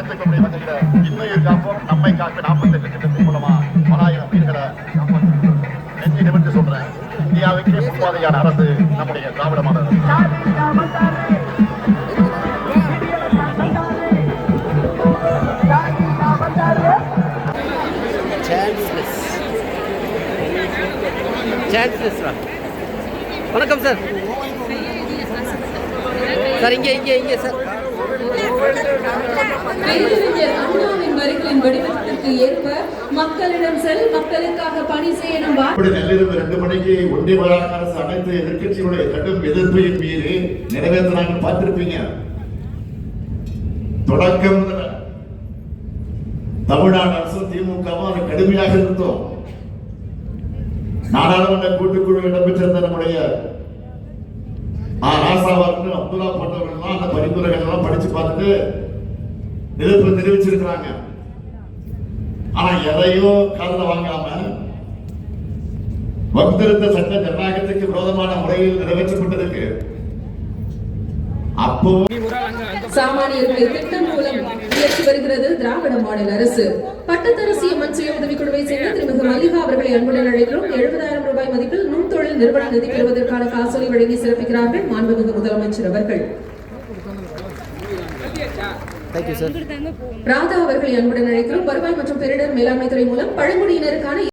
அரசு ஏற்றுக்க வகையில இன்னுயிர் காப்போம் நம்மை காக்க நாற்பத்தி எட்டு திட்டத்தின் மூலமா பலாயிரம் உயிர்களை காப்பாற்ற நெஞ்சை நிமிர்ந்து சொல்றேன் இந்தியாவுக்கே முன்மாதிரியான அரசு நம்முடைய திராவிட மாடல் வணக்கம் சார் சார் இங்கே இங்கே இங்கே சார். பேரறிஞர் அண்ணாவின் வரிகளின் வடிவத்திற்கு ஏற்ப மக்களிடம் செல் மக்களுக்காக பணி செய்யணும் நள்ளிரவு ரெண்டு மணிக்கு ஒன்றிய அரசு அனைத்து கடும் எதிர்ப்பையும் மீறி நிறைவேற்றினாங்க பார்த்திருப்பீங்க. தொடக்கம் தமிழ்நாடு அரசு திமுகவும் கடுமையாக இருந்தோம் நாடாளுமன்ற கூட்டுக்குழு இடம்பெற்றிருந்த நம்முடைய ஆ, ராசா அப்துல்லா போன்றவர்கள்லாம் அந்த பரிந்துரைகள் எல்லாம் படிச்சு பார்த்துட்டு எதிர்ப்பு தெரிவிச்சிருக்கிறாங்க. ஆனா எதையோ காதுல வாங்காம வந்திருந்த சட்ட ஜனநாயகத்துக்கு விரோதமான முறையில் நிறைவேற்றப்பட்டிருக்கு. அப்போ சாமானியர்கள் திட்டம் மூலம் இயக்கி வருகிறது திராவிட மாநில அரசு. பட்டத்தரசி அம்மன் சுய உதவிக்குழுவை சேர்ந்த திருமிகு மல்லிகா அவர்களை அன்புடன் அழைக்கிறோம். எழுபதாயிரம் ரூபாய் மதிப்பில் நிறுவன நிதி பெறுவதற்கான காசோலை வழங்கி சிறப்பிக்கிறார்கள் மாண்புமிகு முதலமைச்சர் அவர்கள். தேங்க்யூ சார் ராதா அவர்களை அன்புடன் அழைக்கிறோம். வருவாய் மற்றும் பேரிடர் மேலாண்மை துறை மூலம் பழங்குடியினருக்கான